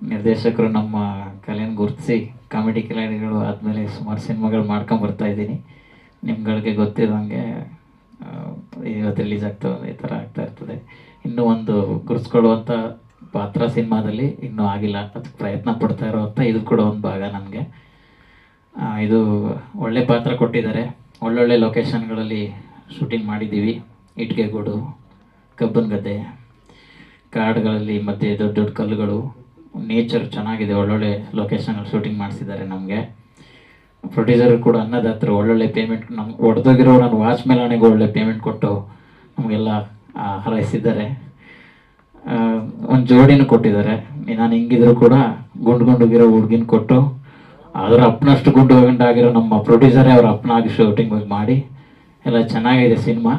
ನಿರ್ದೇಶಕರು ನಮ್ಮ ಕಲೆಯನ್ನು ಗುರುತಿಸಿ, ಕಾಮಿಡಿ ಕಿಲಾಡಿಗಳು ಆದಮೇಲೆ ಸುಮಾರು ಸಿನಿಮಾಗಳು ಮಾಡ್ಕೊಂಡು ಇದ್ದೀನಿ. ನಿಮ್ಗಳಿಗೆ ಗೊತ್ತಿರೋಂಗೆ ಇವತ್ತು ರಿಲೀಸ್ ಆಗ್ತಾ ಈ ಥರ ಆಗ್ತಾ ಇರ್ತದೆ. ಇನ್ನೂ ಒಂದು ಗುರುತಿಸ್ಕೊಳ್ಳುವಂಥ ಪಾತ್ರ ಸಿನಿಮಾದಲ್ಲಿ ಇನ್ನೂ ಆಗಿಲ್ಲ. ಅದಕ್ಕೆ ಪ್ರಯತ್ನ ಪಡ್ತಾ ಇರೋವಂಥ ಇದು ಕೂಡ ಒಂದು ಭಾಗ ನನಗೆ. ಇದು ಒಳ್ಳೆ ಪಾತ್ರ ಕೊಟ್ಟಿದ್ದಾರೆ. ಒಳ್ಳೊಳ್ಳೆ ಲೊಕೇಶನ್ಗಳಲ್ಲಿ ಶೂಟಿಂಗ್ ಮಾಡಿದ್ದೀವಿ. ಇಟ್ಕೆಗೂಡು ಕಬ್ಬನ್ ಗದ್ದೆ, ಕಾಡುಗಳಲ್ಲಿ ಮತ್ತು ದೊಡ್ಡ ದೊಡ್ಡ ಕಲ್ಲುಗಳು. ನೇಚರ್ ಚೆನ್ನಾಗಿದೆ, ಒಳ್ಳೊಳ್ಳೆ ಲೊಕೇಶನಲ್ಲಿ ಶೂಟಿಂಗ್ ಮಾಡಿಸಿದ್ದಾರೆ ನಮಗೆ. ಪ್ರೊಡ್ಯೂಸರ್ ಕೂಡ ಅನ್ನದಾತರು, ಒಳ್ಳೊಳ್ಳೆ ಪೇಮೆಂಟ್ ನಮ್ಗೆ ಹೊಡೆದೋಗಿರೋ ನಾನು ವಾಚ್ ಮೇಲಾನೆಗೂ ಒಳ್ಳೆ ಪೇಮೆಂಟ್ ಕೊಟ್ಟು ನಮಗೆಲ್ಲ ಹರೈಸಿದ್ದಾರೆ. ಒಂದು ಜೋಡಿನೂ ಕೊಟ್ಟಿದ್ದಾರೆ. ನಾನು ಹಿಂಗಿದ್ರು ಕೂಡ ಗುಂಡು ಗುಂಡುಗಿರೋ ಹುಡುಗಿನ ಕೊಟ್ಟು ಅದರ ಅಪ್ಪನಷ್ಟು ಗುಂಡು ಆಗಿರೋ ನಮ್ಮ ಪ್ರೊಡ್ಯೂಸರೇ ಅವ್ರ ಅಪ್ಪನಾಗಿ ಶೂಟಿಂಗ್ ಮಾಡಿ. ಎಲ್ಲ ಚೆನ್ನಾಗಿದೆ ಸಿನಿಮಾ.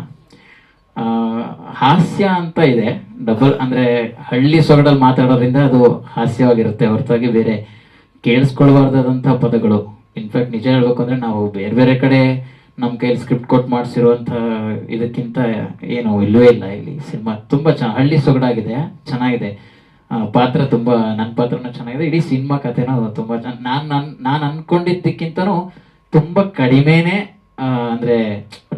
ಹಾಸ್ಯ ಅಂತ ಇದೆ. ಡಬಲ್ ಅಂದರೆ ಹಳ್ಳಿ ಸೊಗಡಲ್ಲಿ ಮಾತಾಡೋದ್ರಿಂದ ಅದು ಹಾಸ್ಯವಾಗಿರುತ್ತೆ. ಹೊರತಾಗಿ ಬೇರೆ ಕೇಳಿಸ್ಕೊಳ್ಬಾರ್ದಾದಂಥ ಪದಗಳು. ಇನ್ಫ್ಯಾಕ್ಟ್ ನಿಜ ಹೇಳ್ಬೇಕು ಅಂದರೆ ನಾವು ಬೇರೆ ಬೇರೆ ಕಡೆ ನಮ್ಮ ಕೈಯಲ್ಲಿ ಸ್ಕ್ರಿಪ್ಟ್ ಕೊಟ್ಟು ಮಾಡಿಸಿರುವಂಥ ಇದಕ್ಕಿಂತ ಏನು ಇಲ್ಲವೇ ಇಲ್ಲ ಇಲ್ಲಿ. ಸಿನಿಮಾ ತುಂಬ ಚೆನ್ನ ಹಳ್ಳಿ ಸೊಗಡಾಗಿದೆ, ಚೆನ್ನಾಗಿದೆ. ಪಾತ್ರ ತುಂಬ ನನ್ನ ಪಾತ್ರನೂ ಚೆನ್ನಾಗಿದೆ. ಇಡೀ ಸಿನಿಮಾ ಕಥೆನೂ ತುಂಬ ನಾನು ನಾನು ನಾನು ತುಂಬ ಕಡಿಮೆನೇ ಅಂದ್ರೆ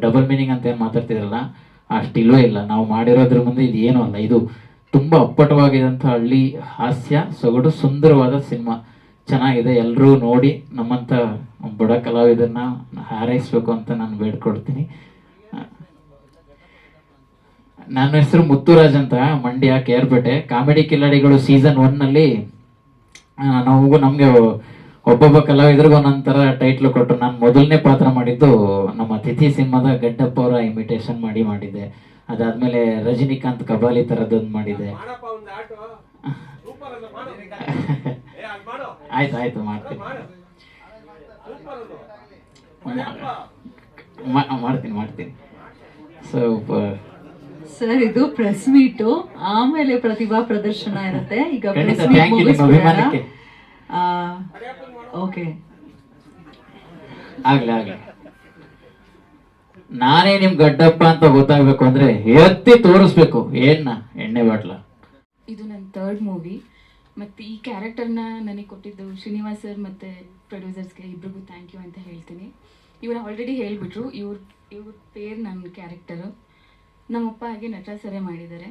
ಡಬಲ್ ಮೀನಿಂಗ್ ಅಂತ ಏನು ಮಾತಾಡ್ತಿದ್ರಲ್ಲ ಅಷ್ಟು ಇಲ್ವೇ ಇಲ್ಲ. ನಾವು ಮಾಡಿರೋದ್ರ ಮುಂದೆ ಇದು ಏನೂ ಅಲ್ಲ. ಇದು ತುಂಬ ಅಪ್ಪಟವಾಗಿದಂಥ ಹಳ್ಳಿ, ಹಾಸ್ಯ, ಸೊಗಡು, ಸುಂದರವಾದ ಸಿನಿಮಾ. ಚೆನ್ನಾಗಿದೆ. ಎಲ್ಲರೂ ನೋಡಿ ನಮ್ಮಂಥ ಬಡ ಕಲಾವಿದನ್ನ ಹಾರೈಸ್ಬೇಕು ಅಂತ ನಾನು ಬೇಡ್ಕೊಡ್ತೀನಿ. ನನ್ನ ಹೆಸರು ಮುತ್ತುರಾಜ್ ಅಂತ, ಮಂಡ್ಯ ಕೇರ್ಪೇಟೆ ಕಾಮಿಡಿ ಕಿಲಾಡಿಗಳು ಸೀಸನ್ ಒನ್ನಲ್ಲಿ ನಮಗೂ ನಮಗೆ ಒಬ್ಬೊಬ್ಬ ಕಲಾವಿದರಿಗೂ ಒಂದೊಂದು ಥರ ಟೈಟ್ಲು ಕೊಟ್ಟರು ನಾನು ಮೊದಲನೇ ಪಾತ್ರ ಮಾಡಿದ್ದು ನಮ್ಮ ತಿಥಿ ಸಿನಿಮಾದ ಗಡ್ಡಪ್ಪ ಅವರ ಇಮಿಟೇಷನ್ ಮಾಡಿ ಮಾಡಿದೆ. ಅದಾದ್ಮೇಲೆ ರಜನಿಕಾಂತ್ ಕಬಾಲಿ ತರದೊಂದು ಮಾಡಿದೆ. ಆಯ್ತು ಆಯ್ತು ಮಾಡ್ತೀನಿ. ಮಾಡ್ತೀನಿ ಮಾಡ್ತೀನಿ. ಸೂಪರ್. ಸರ್ ಇದು ಪ್ರೆಸ್ ಮೀಟು ಆಮೇಲೆ ಪ್ರತಿಭಾ ಪ್ರದರ್ಶನ ಇರುತ್ತೆ. ಈಗ ಪ್ರೆಸ್ ಮೀಟ್ ಓಕೆ. ಆಗ್ಲಿ ಆಗ್ಲಿ. ನಾನೇ ನಿಮ್ ಗಡ್ಡಪ್ಪ ಅಂತ ಗೊತ್ತಾಗ್ಬೇಕು ಅಂದ್ರೆ ಎತ್ತಿ ತೋರಿಸ್ಬೇಕು. ಏನ್ನ ಎಣ್ಣೆ ಬಾಟ್ಲ? ಇದು ನನ್ನ ಥರ್ಡ್ ಮೂವಿ ಮತ್ತೆ ಈ ಕ್ಯಾರೆಕ್ಟರ್ನ ನನಗೆ ಕೊಟ್ಟಿದ್ದು ಶ್ರೀನಿವಾಸ್ ಸರ್ ಮತ್ತು ಪ್ರೊಡ್ಯೂಸರ್ಸ್ಗೆ ಇಬ್ರಿಗೂ ಥ್ಯಾಂಕ್ ಯು ಅಂತ ಹೇಳ್ತೀನಿ. ಇವ್ರು ಆಲ್ರೆಡಿ ಹೇಳಿಬಿಟ್ರು. ಇವ್ರ ಇವ್ರ ಪೇರ್ ನನ್ನ ಕ್ಯಾರೆಕ್ಟರು ನಮ್ಮಪ್ಪ ಹಾಗೆ ನಟ ಸರೇ ಮಾಡಿದ್ದಾರೆ.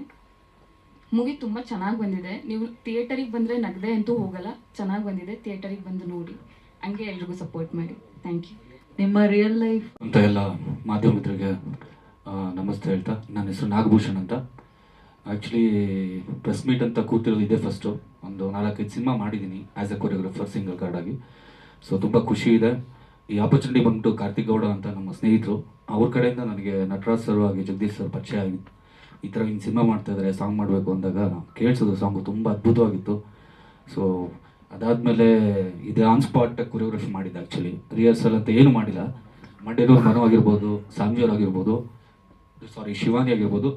ಮೂವಿ ತುಂಬ ಚೆನ್ನಾಗಿ ಬಂದಿದೆ. ನೀವು ಥಿಯೇಟರಿಗೆ ಬಂದರೆ ನಗದೆ ಅಂತೂ ಹೋಗಲ್ಲ. ಚೆನ್ನಾಗಿ ಬಂದಿದೆ. ಥಿಯೇಟರಿಗೆ ಬಂದು ನೋಡಿ. ಹಂಗೆ ಎಲ್ರಿಗೂ ಸಪೋರ್ಟ್ ಮಾಡಿ. ಥ್ಯಾಂಕ್ ಯು ನಿಮ್ಮ ರಿಯಲ್ ಲೈಫ್ ಅಂತ ಎಲ್ಲ ಮಾಧ್ಯಮ ಮಿತ್ರರಿಗೆ ನಮಸ್ತೆ ಹೇಳ್ತಾ, ನನ್ನ ಹೆಸರು ನಾಗಭೂಷಣ್ ಅಂತ. ಆ್ಯಕ್ಚುಲಿ ಪ್ರೆಸ್ ಮೀಟ್ ಅಂತ ಕೂತಿರೋದು ಇದೆ ಫಸ್ಟು ಒಂದು ನಾಲ್ಕೈದು ಸಿನಿಮಾ ಮಾಡಿದ್ದೀನಿ ಆ್ಯಸ್ ಎ ಕೊರಿಯೋಗ್ರಾಫರ್ ಸಿಂಗಲ್ ಆಗಿ. ಸೊ ತುಂಬ ಖುಷಿ ಇದೆ. ಈ ಆಪರ್ಚುನಿಟಿ ಬಂದ್ಬಿಟ್ಟು ಕಾರ್ತಿಕ್ ಗೌಡ ಅಂತ ನಮ್ಮ ಸ್ನೇಹಿತರು, ಅವ್ರ ಕಡೆಯಿಂದ ನನಗೆ ನಟರಾಜ್ ಸರ್ ಆಗಿ ಜಗದೀಶ್ ಸರ್ ಪರಿಚಯ ಆಗಿತ್ತು ಈ ಥರ ಹಿಂಗೆ ಸಿನಿಮಾ ಮಾಡ್ತಾ ಇದ್ದಾರೆ ಸಾಂಗ್ ಮಾಡಬೇಕು ಅಂದಾಗ ಕೇಳಿಸೋದು ಸಾಂಗು ತುಂಬ ಅದ್ಭುತವಾಗಿತ್ತು. ಸೊ ಅದಾದಮೇಲೆ ಇದು ಆನ್ ಸ್ಪಾಟ್ ಕೊರಿಯೋಗ್ರಫಿ ಮಾಡಿದ್ದೆ ಆ್ಯಕ್ಚುಲಿ ರಿಹರ್ಸಲ್ ಅಂತ ಏನು ಮಾಡಿಲ್ಲ. ಮಂಡ್ಯನೂರು ಮನು ಆಗಿರ್ಬೋದು ಸಾಂಜಿಯವ್ರು ಆಗಿರ್ಬೋದು ಸಾರಿ ಶಿವಾನಿ ಆಗಿರ್ಬೋದು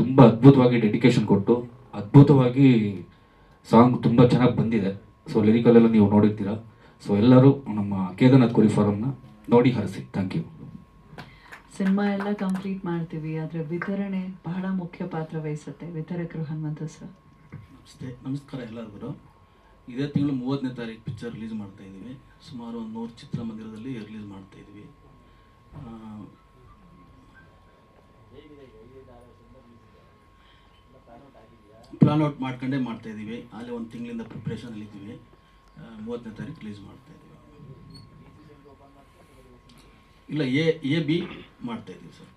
ತುಂಬ ಅದ್ಭುತವಾಗಿ ಡೆಡಿಕೇಶನ್ ಕೊಟ್ಟು ಅದ್ಭುತವಾಗಿ ಸಾಂಗ್ ತುಂಬ ಚೆನ್ನಾಗಿ ಬಂದಿದೆ. ಸೊ ಲಿರಿಕಲೆಲ್ಲ ನೀವು ನೋಡಿರ್ತೀರ. ಸೊ ಎಲ್ಲರೂ ನಮ್ಮ ಕೇದಾರ್ನಾಥ್ ಕುರಿ ಫಾರಮ್ನ ನೋಡಿ ಹರಿಸಿ. ಥ್ಯಾಂಕ್ ಯು ಸಿನಿಮಾ ಎಲ್ಲ ಕಂಪ್ಲೀಟ್ ಮಾಡ್ತೀವಿ ಆದರೆ ವಿತರಣೆ ಬಹಳ ಮುಖ್ಯ ಪಾತ್ರ ವಹಿಸುತ್ತೆ. ವಿತರಕರು ಹನುಮಂತ ಸರ್. ನಮಸ್ತೆ. ನಮಸ್ಕಾರ ಎಲ್ಲರಿಗೂ ಇದೇ ತಿಂಗಳು ಮೂವತ್ತನೇ ತಾರೀಕು ಪಿಕ್ಚರ್ ರಿಲೀಸ್ ಮಾಡ್ತಾ ಇದ್ದೀವಿ. ಸುಮಾರು ಒಂದು ನೂರು ಚಿತ್ರಮಂದಿರದಲ್ಲಿ ರಿಲೀಸ್ ಮಾಡ್ತಾ ಇದ್ದೀವಿ. ಪ್ಲಾನ್ ಔಟ್ ಮಾಡ್ಕೊಂಡೇ ಮಾಡ್ತಾ ಇದ್ದೀವಿ. ಅಲ್ಲಿ ಒಂದು ತಿಂಗಳಿಂದ ಪ್ರಿಪ್ರೇಷನಲ್ಲಿ ಇದ್ದೀವಿ. ಮೂವತ್ತನೇ ತಾರೀಕು ರಿಲೀಸ್ ಮಾಡ್ತಾ ಇದ್ದೀವಿ. ಇಲ್ಲ ಎ ಎ ಬಿ ಮಾಡ್ತಾ ಇದ್ದೀವಿ ಸರ್